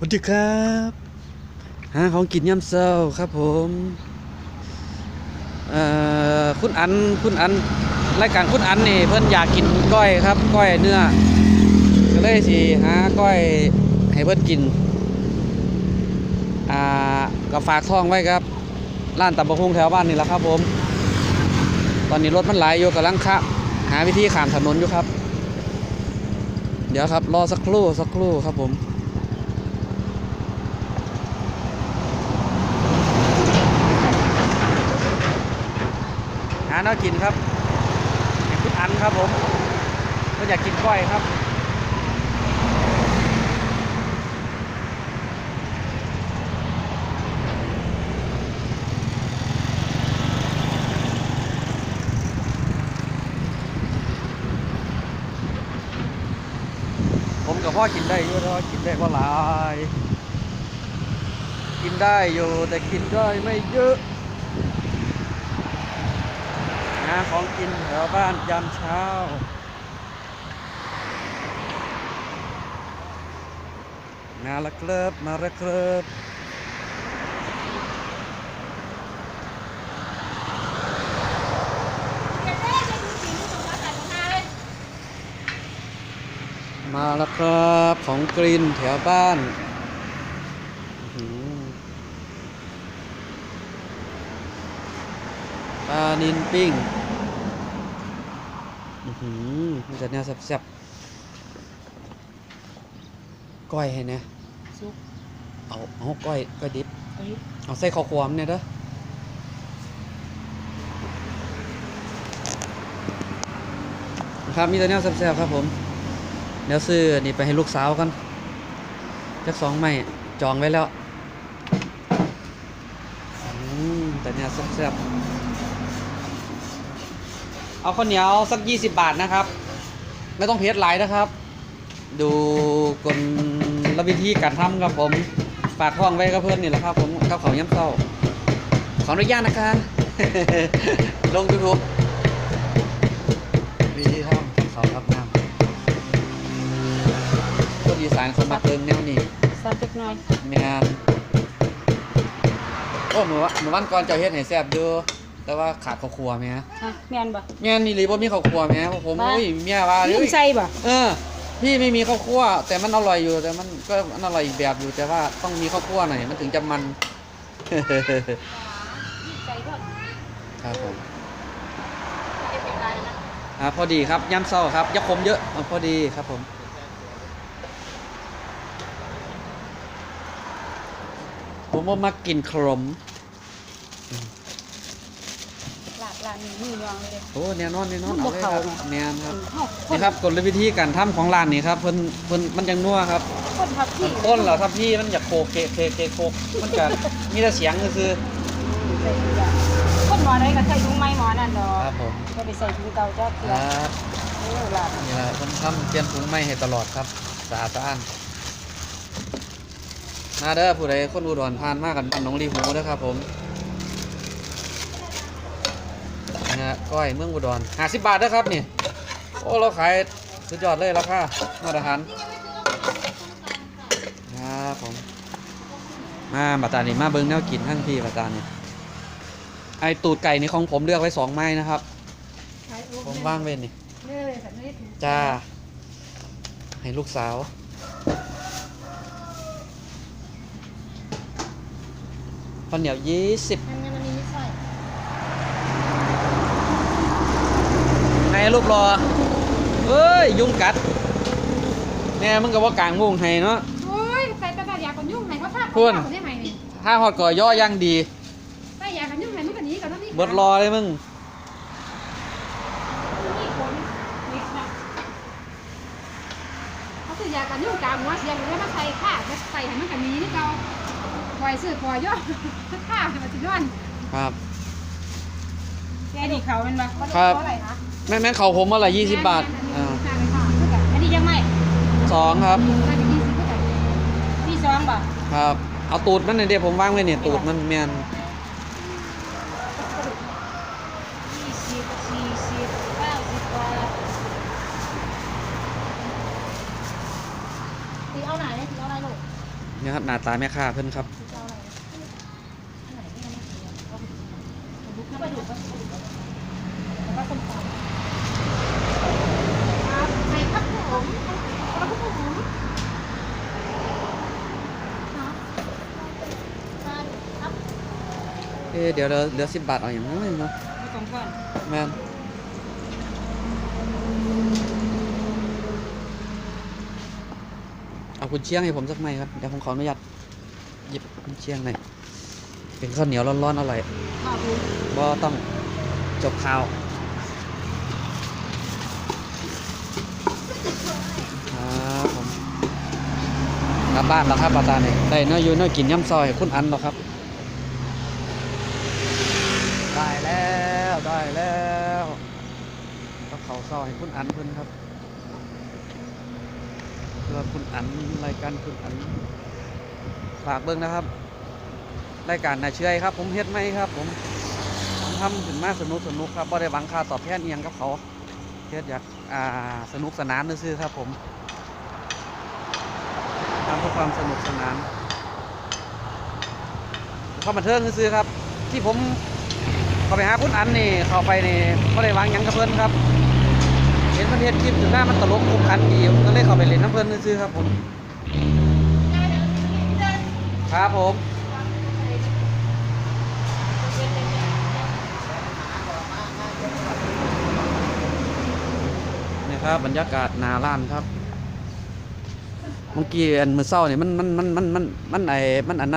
สวัสดีครับหาของกินย่ำเช้าครับผมคุณอันคุณอันรายการคุณอันนี่เพิ่อนอยากกินก้อยครับ ก้อยเนื้อก็เลยสิหาก้อยให้เพิ่อนกินอ่าก็ฝากท้องไว้ครับร้านตำบะพุงแถวบ้านนี่แหละครับผม ตอนนี้รถมันหลายอยู่กำลังขะหาวิธีข้ามถนนอยู่ครับ เดี๋ยวครับรอสักครู่สักครู่ครับผมาน้ากินครับให้คุณอันครับผมก็อยากกินก้อยครับผมกับพ่อกินได้อยู่แต่ว่ากินได้ก็หลาย กินได้อยู่แต่กินได้ไม่เยอะ หา ของกินแถวบ้านยามเช้า มาละครับมาละครับมาแล้วครับของกรีนแถวบ้านปลานินปิ้ง หือมันจะเนี่ยแซ่บๆก้อยให้นะซุปเอาเอาก้อยก้อยดิบเอ้ยเอาใส่ข้าวควมเนี่ยเด้อครับมีแต่แนวแซ่บๆครับผม เดี๋ยวซื้ออันนี่ไปให้ลูกสาวกันจักสองไม้จองไว้แล้วอืมแต่เนี่ยแซ่บๆ เอาข้าวเหนียวสัก 20 บาทนะครับ ไม่ต้องเพชรหลายนะครับ ดูกลระวิธีการทำครับผมฝากห้องไว้กับเพื่อนนี่แหละครับผมข้าวเขาวย้ำเศร้าขออนุญาตนะคะ ลงยูทูบวิธีทำเขาวครับน้ำคนอีสานเขามาเติมแนวนี้ซับเล็กน้อยแม่นโอ้เมื่อวะเมื่อวันก่อนเจ้าเฮ็ดให้แซ่บอยู่ แต่ว่าขาดข้าวครัวแม่ฮะแม่นบ่แม่นนี่หรือบ่มีข้าวครัวแม่ผมบ้าโอ้ยเมียว่าลืเอ้มยใส่บ่เออ พี่ไม่มีข้าวคั่วแต่มันอร่อยอยู่แต่มันก็มันอร่อยอีกแบบอยู่แต่ว่าต้องมีข้าวคั่วหน่อยมันถึงจะมัน ใส่ก็ครับผมไม่เป็นไรนะอ่าพอดีครับย่ำเศร้าครับอยาคมเยอะอ่าพอดีครับผม ผมว่ามากินขนมลา บลานนี่มือยองเลยเด้โอ้แน่นอนแน่นอนมันเอาบ่เลยคเข้ารับเนอะแน่นครับเฮาคนี่ครับกลวิธีการทำของร้านนี่ครับเพิ่นเพิ่นมันยังนัวครับคนทับที่ต้นเหรอครับพี่มันอยากโคกเคเคเคโคกมันก็มีแต่เสียงก็คือใส่ทุกอย่างคนหมอใดก็ใส่ถุงไม้หมอนั่นดอกครับผมก็ไปใส่ถุงเก่าจ้าเกลืคอรับเออลาบนี่แหละผมทำเปลี่ยนถุงใหม่ให้ตลอดครับสะอาดสะอ้านมาเด้อผู้ใดคนอุดรผ่านมากันบ้านหน้องลีหูเด้อครับผมะก้อยเมืองอุดรห้าสิบบาทเด้อครับนี่ โอ้เราขายสุดยอดเลยราคามาตรฐานครับผมมาบัตานี่มาเบิ้งแนวกินทั้งพี่บัตานี่ไอตูดไก่นี่ของผมเลือกไว้สองไม้นะครับ ผมว่างเว้นนี่จ้า ให้ลูกสาวข้าวเหนียวยี่สิบ มันมันมีใส่ไงลูกรอเอ้ย ยุงกัดแน่มึงกับว่ากลางมุ้งให้เนาะโอ้ยใส่ตะกร้ายากันยุ่งไหนว่าถ้าคุณเขาได้ไหมนี่ถ้าหอดก่อย่อย่างดีใส่ยากันยุ่งไหนมันก็หนีกันแล้วนี่เบิดรอเลยมึงนี่คนนี่นะเขาคือยากันยุ่งกลางหัวเสียงแล้วมาใส่ข้าจะใส่ให้มันกันหนีนี่เก่าปล่อยซื้อปล่อยย่อข้าให้มันสิย้อนครับแกนี่เขาเป็นบ่ครับเท่าไหร่คะ แม่แม่เขาผมเมื่อไหร่ยี่สิบบาทอ่าค่าเลยค่ะเท่ากับอันนี้ยังไม่สองครับน่าจะยี่สิบเท่ากับพี่ซองบ่ครับ เอาตูดมันเนี่ยเดี๋ยวผมว่างไว้เนี่ยตูดมันแมนยี่สิบสี่สิบเก้าสิบบาทตีเอาไหนตีเอาอะไรลูกเเนี่ยครับหน้าตาแม่ค้าเพิ่นครับครับไข่ครับผมครับผม เอ๊ะเดี๋ยวเราเหลือสิบบาทเอาอย่างนั้นเนาะเอาสองก้อนแม่นเอาคุณเชียงให้ผมสักไม้ครับเดี๋ยวผมขออนุญาตหยิบคุณเชียงหน่อยเป็นข้าวเหนียวร้อนๆอร่อยข้าวผมบ่ต้องจบข่าวครับผมกลับบ้านแล้วครับอาจารย์นี่ได้เนื้ออยู่เนื้อกินย่ำซอยให้คุณอันแล้วครับ ได้แล้วได้แล้ว ขาซอยให้คุณอันเพิ่นครับเพื่อคุณอันรายการคุณอันฝากเบิ่งนะครับ รายการน่าเชื่อครับ ผมเฮ็ดไหมครับ ผมทำขึ้นมาสนุกสนุกครับบ่ได้หวังค่าตอบแทนเอียงกับเขาเฮ็ดอยากอ่าสนุกสนานซื่อครับ ผมทำเพื่อความสนุกสนานความบันเทิงซื่อครับ ที่ผมเข้าไปหาคุณอันนี่เข้าไปนี่บ่ได้วังยังกับเพิ่นครับ เห็นมันเฮ็ดคลิปถึงหน้ามันตลกคมขันดีผมก็เลยเข้าไปเล่นน้ำเพิ่นซื่อครับผม ครับผมนี่ครับบรรยากาศนาล้านครับ เมื่อกี้อันมือเศร้าเนี่ยมันมันมันมันมันมันไอมันอันนั้น